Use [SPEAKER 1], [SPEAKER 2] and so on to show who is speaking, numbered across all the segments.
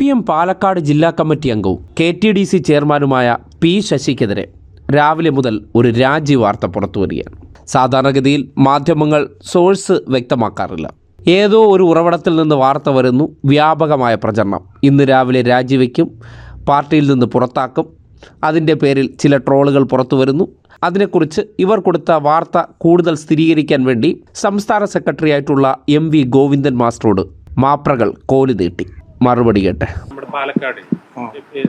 [SPEAKER 1] P M Palakkad ജില്ലാ committee അംഗവും K T D C ചെയർമാനുമായ പി ശശിക്കെതിരെ രാവിലെ മുതൽ ഒരു രാജി വാർത്ത പുറത്തുവരികയാണ്. സാധാരണഗതിയിൽ മാധ്യമങ്ങൾ സോഴ്സ് വ്യക്തമാക്കാറില്ല. ഏതോ ഒരു ഉറവിടത്തിൽ നിന്ന് വാർത്ത വരുന്നു വ്യാപകമായ പ്രചരണം. ഇന്ന് രാവിലെ രാജിവെക്കും പാർട്ടിയിൽ നിന്ന് പുറത്താക്കും. അതിന്റെ പേരിൽ ചില ട്രോളുകൾ പുറത്തു വരുന്നു അതിനെക്കുറിച്ച് ഇവർ കൊടുത്ത വാർത്ത കൂടുതൽ സ്ഥിരീകരിക്കാൻ വേണ്ടി സംസ്ഥാന സെക്രട്ടറി ആയിട്ടുള്ള എം വി ഗോവിന്ദൻ മാസ്റ്ററോട് മാപ്രകൾ കോലി നീട്ടി. മറുപടി കേട്ടെ.
[SPEAKER 2] നമ്മുടെ പാലക്കാട്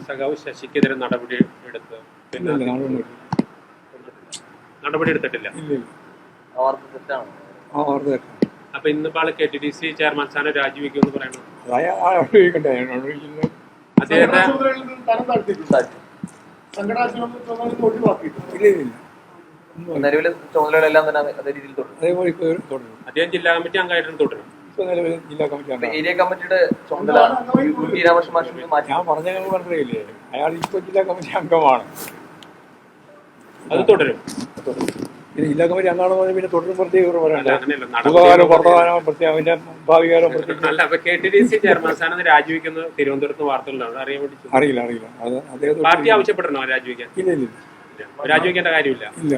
[SPEAKER 2] സഖാവ് ശശിക്കെതിരെ നടപടി എടുത്ത്
[SPEAKER 3] നടപടി
[SPEAKER 2] എടുത്തിട്ടില്ല. അപ്പൊ ഇന്നിപ്പോ ആൾ K T D C chairman സ്ഥാനം പറയണം?
[SPEAKER 3] ഇപ്പോൾ തുടരും.
[SPEAKER 2] അദ്ദേഹം ജില്ലാ കമ്മിറ്റി അംഗമായിട്ടും തുടരും
[SPEAKER 3] നിലവിൽ ജില്ലാ കമ്മിറ്റി
[SPEAKER 4] ഏരിയ കമ്മിറ്റിയുടെ ചുമതല ടി രാമകൃഷ്ണൻ മാഷ് മാറ്റി
[SPEAKER 3] ഞാൻ പറഞ്ഞ പറഞ്ഞില്ലേ? അയാൾ ഇപ്പോൾ ജില്ലാ കമ്മിറ്റി അംഗമാണ്.
[SPEAKER 2] അത് തുടരും.
[SPEAKER 3] ഇത് ജില്ലാ കമ്മിറ്റി അംഗമാണെന്ന് പറഞ്ഞാൽ പിന്നെ തുടരും പ്രത്യേക വർത്തമാനം പ്രത്യേകം അതിന്റെ ഭാവികാലം പ്രത്യേകം.
[SPEAKER 2] അല്ല അപ്പൊ K T D C chairman സ്ഥാനം രാജിവെക്കുന്ന തിരുവനന്തപുരത്ത് വാർത്തകളിലാണ് അറിയാൻ വേണ്ടി
[SPEAKER 3] അറിയില്ല അറിയില്ല. അത് അദ്ദേഹത്തെ
[SPEAKER 2] പാർട്ടി ആവശ്യപ്പെടണോ രാജിവെക്കാൻ?
[SPEAKER 3] ഇല്ല ഇല്ല.
[SPEAKER 2] രാജിവെക്കേണ്ട കാര്യമില്ല.
[SPEAKER 3] ഇല്ല.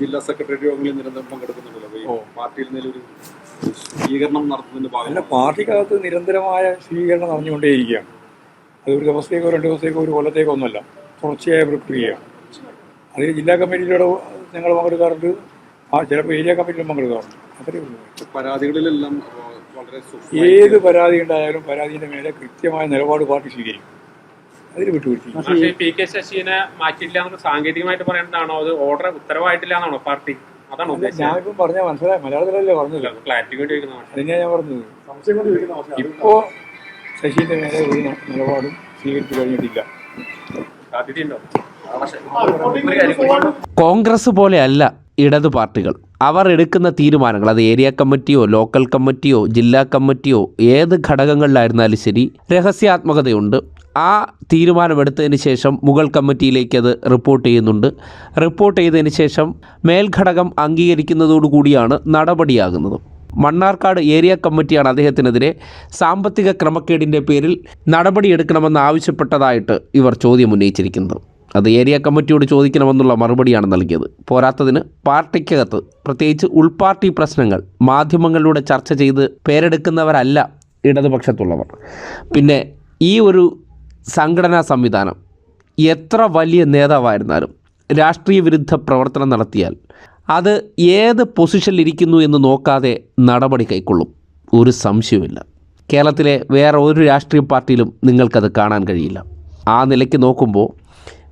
[SPEAKER 5] ജില്ലാ സെക്രട്ടറി യോഗങ്ങളിൽ നിരന്തരം പങ്കെടുക്കുന്നുണ്ടല്ലോ. പാർട്ടിയിൽ നിന്നൊരു സ്വീകരണം നടത്തുന്നതിന്റെ ഭാഗം
[SPEAKER 3] പാർട്ടിക്കകത്ത് നിരന്തരമായ സ്വീകരണം നടന്നുകൊണ്ടേയിരിക്കുകയാണ്. അത് ഒരു ദിവസത്തേക്കോ രണ്ട് ദിവസത്തേക്കോ ഒരു കൊല്ലത്തേക്കോ ഒന്നുമല്ല. തുടർച്ചയായ പ്രക്രിയയാണ് അതിൽ ജില്ലാ കമ്മിറ്റിയിലൂടെ ഞങ്ങൾ പങ്കെടുക്കാറുണ്ട്. ആ ചിലപ്പോൾ ഏരിയ കമ്മിറ്റിയിലും പങ്കെടുക്കാറുണ്ട്. അത്രയേ ഉള്ളൂ.
[SPEAKER 5] പരാതികളിലെല്ലാം വളരെ
[SPEAKER 3] ഏത് പരാതി ഉണ്ടായാലും പരാതിയുടെ മേലെ കൃത്യമായ നിലപാട് പാർട്ടി സ്വീകരിക്കും. അതിൽ വിട്ടുവീഴ്ച
[SPEAKER 2] പക്ഷേ പി കെ ശശിനെ മാറ്റിയില്ല എന്ന് സാങ്കേതികമായിട്ട് പറയേണ്ടതാണോ അത് ഓർഡർ ഉത്തരവായിട്ടില്ല എന്നാണോ പാർട്ടി അതാണോ
[SPEAKER 3] ഞാനിപ്പം പറഞ്ഞ മനസ്സിലായി മലയാളത്തിലല്ലേ പറഞ്ഞില്ല
[SPEAKER 2] ക്ലാരിറ്റി വേണ്ടി
[SPEAKER 3] അതിനാ ഞാൻ പറഞ്ഞത് ഇപ്പോ ശശീന്റെ മേലെ ഒരു നിലപാടും സ്വീകരിച്ചു കഴിഞ്ഞിട്ടില്ല
[SPEAKER 2] സാധ്യതയുണ്ടോ.
[SPEAKER 1] കോൺഗ്രസ് പോലെയല്ല ഇടതു പാർട്ടികൾ അവർ എടുക്കുന്ന തീരുമാനങ്ങൾ അത് ഏരിയ കമ്മിറ്റിയോ ലോക്കൽ കമ്മിറ്റിയോ ജില്ലാ കമ്മിറ്റിയോ ഏത് ഘടകങ്ങളിലായിരുന്നാലും ശരി രഹസ്യാത്മകതയുണ്ട്. ആ തീരുമാനമെടുത്തതിന് ശേഷം മുഗൾ കമ്മിറ്റിയിലേക്ക് അത് റിപ്പോർട്ട് ചെയ്യുന്നുണ്ട്. റിപ്പോർട്ട് ചെയ്തതിന് ശേഷം മേൽഘടകം അംഗീകരിക്കുന്നതോടുകൂടിയാണ് നടപടിയാകുന്നത്. മണ്ണാർക്കാട് ഏരിയ കമ്മിറ്റിയാണ് അദ്ദേഹത്തിനെതിരെ സാമ്പത്തിക ക്രമക്കേടിന്റെ പേരിൽ നടപടിയെടുക്കണമെന്ന് ആവശ്യപ്പെട്ടതായിട്ട് ഇവർ ചോദ്യം ഉന്നയിച്ചിരിക്കുന്നത്. അത് ഏരിയ കമ്മിറ്റിയോട് ചോദിക്കണമെന്നുള്ള മറുപടിയാണ് നൽകിയത്. പോരാത്തതിന് പാർട്ടിക്കകത്ത് പ്രത്യേകിച്ച് ഉൾപാർട്ടി പ്രശ്നങ്ങൾ മാധ്യമങ്ങളിലൂടെ ചർച്ച ചെയ്ത് പേരെടുക്കുന്നവരല്ല ഇടതുപക്ഷത്തുള്ളവർ. പിന്നെ ഈ ഒരു സംഘടനാ സംവിധാനം എത്ര വലിയ നേതാവായിരുന്നാലും രാഷ്ട്രീയ വിരുദ്ധ പ്രവർത്തനം നടത്തിയാൽ അത് ഏത് പൊസിഷനിലിരിക്കുന്നു എന്ന് നോക്കാതെ നടപടി കൈക്കൊള്ളും. ഒരു സംശയവുമില്ല. കേരളത്തിലെ വേറെ ഒരു രാഷ്ട്രീയ പാർട്ടിയിലും നിങ്ങൾക്കത് കാണാൻ കഴിയില്ല. ആ നിലയ്ക്ക് നോക്കുമ്പോൾ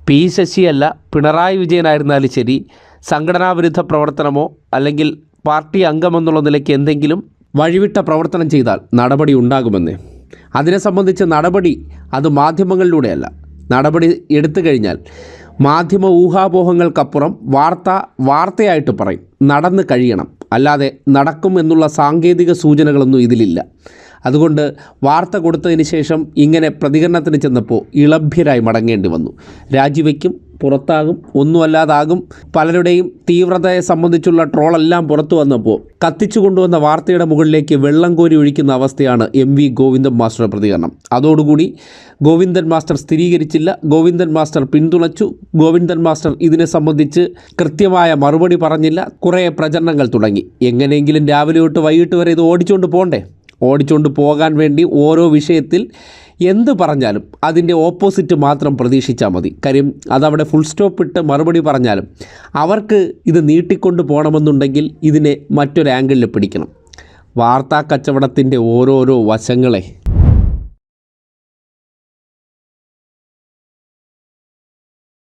[SPEAKER 1] പി ശശിയല്ല പിണറായി വിജയനായിരുന്നാലും ശരി സംഘടനാ വിരുദ്ധ പ്രവർത്തനമോ അല്ലെങ്കിൽ പാർട്ടി അംഗമെന്നുള്ള നിലയ്ക്ക് എന്തെങ്കിലും വഴിവിട്ട പ്രവർത്തനം ചെയ്താൽ നടപടി ഉണ്ടാകുമെന്ന്. അതിനെ സംബന്ധിച്ച് നടപടി അത് മാധ്യമങ്ങളിലൂടെയല്ല. നടപടി എടുത്തു കഴിഞ്ഞാൽ മാധ്യമ ഊഹാപോഹങ്ങൾക്കപ്പുറം വാർത്ത വാർത്തയായിട്ട് പറയും. നടന്ന് കഴിയണം. അല്ലാതെ നടക്കും എന്നുള്ള സാങ്കേതിക സൂചനകളൊന്നും ഇതിലില്ല. അതുകൊണ്ട് വാർത്ത കൊടുത്തതിന് ശേഷം ഇങ്ങനെ പ്രതികരണത്തിന് ചെന്നപ്പോൾ ഇളഭ്യരായി മടങ്ങേണ്ടി വന്നു. രാജിവെക്കും പുറത്താകും ഒന്നുമല്ലാതാകും. പലരുടെയും തീവ്രതയെ സംബന്ധിച്ചുള്ള ട്രോളെല്ലാം പുറത്തു വന്നപ്പോൾ കത്തിച്ചു കൊണ്ടുവന്ന വാർത്തയുടെ മുകളിലേക്ക് വെള്ളം കോരി ഒഴിക്കുന്ന അവസ്ഥയാണ് എം വി ഗോവിന്ദൻ മാസ്റ്റർ പ്രതികരണം. അതോടുകൂടി ഗോവിന്ദൻ മാസ്റ്റർ സ്ഥിരീകരിച്ചില്ല. ഗോവിന്ദൻ മാസ്റ്റർ പിന്തുണച്ചു. ഗോവിന്ദൻ മാസ്റ്റർ ഇതിനെ സംബന്ധിച്ച് കൃത്യമായ മറുപടി പറഞ്ഞില്ല. കുറേ പ്രചരണങ്ങൾ തുടങ്ങി. എങ്ങനെയെങ്കിലും രാവിലെ തൊട്ട് വൈകിട്ട് വരെ ഇത് ഓടിച്ചുകൊണ്ട് പോകണ്ടേ ഓടിച്ചുകൊണ്ട് പോകാൻ വേണ്ടി ഓരോ വിഷയത്തിൽ എന്ത് പറഞ്ഞാലും അതിന്റെ ഓപ്പോസിറ്റ് മാത്രം പ്രതീക്ഷിച്ചാൽ മതി. കാര്യം അതവിടെ ഫുൾ സ്റ്റോപ്പ് ഇട്ട് മറുപടി പറഞ്ഞാലും അവർക്ക് ഇത് നീട്ടിക്കൊണ്ട് പോകണമെന്നുണ്ടെങ്കിൽ ഇതിനെ മറ്റൊരു ആംഗിളിൽ പിടിക്കണം. വാർത്താ കച്ചവടത്തിന്റെ ഓരോരോ വശങ്ങളെ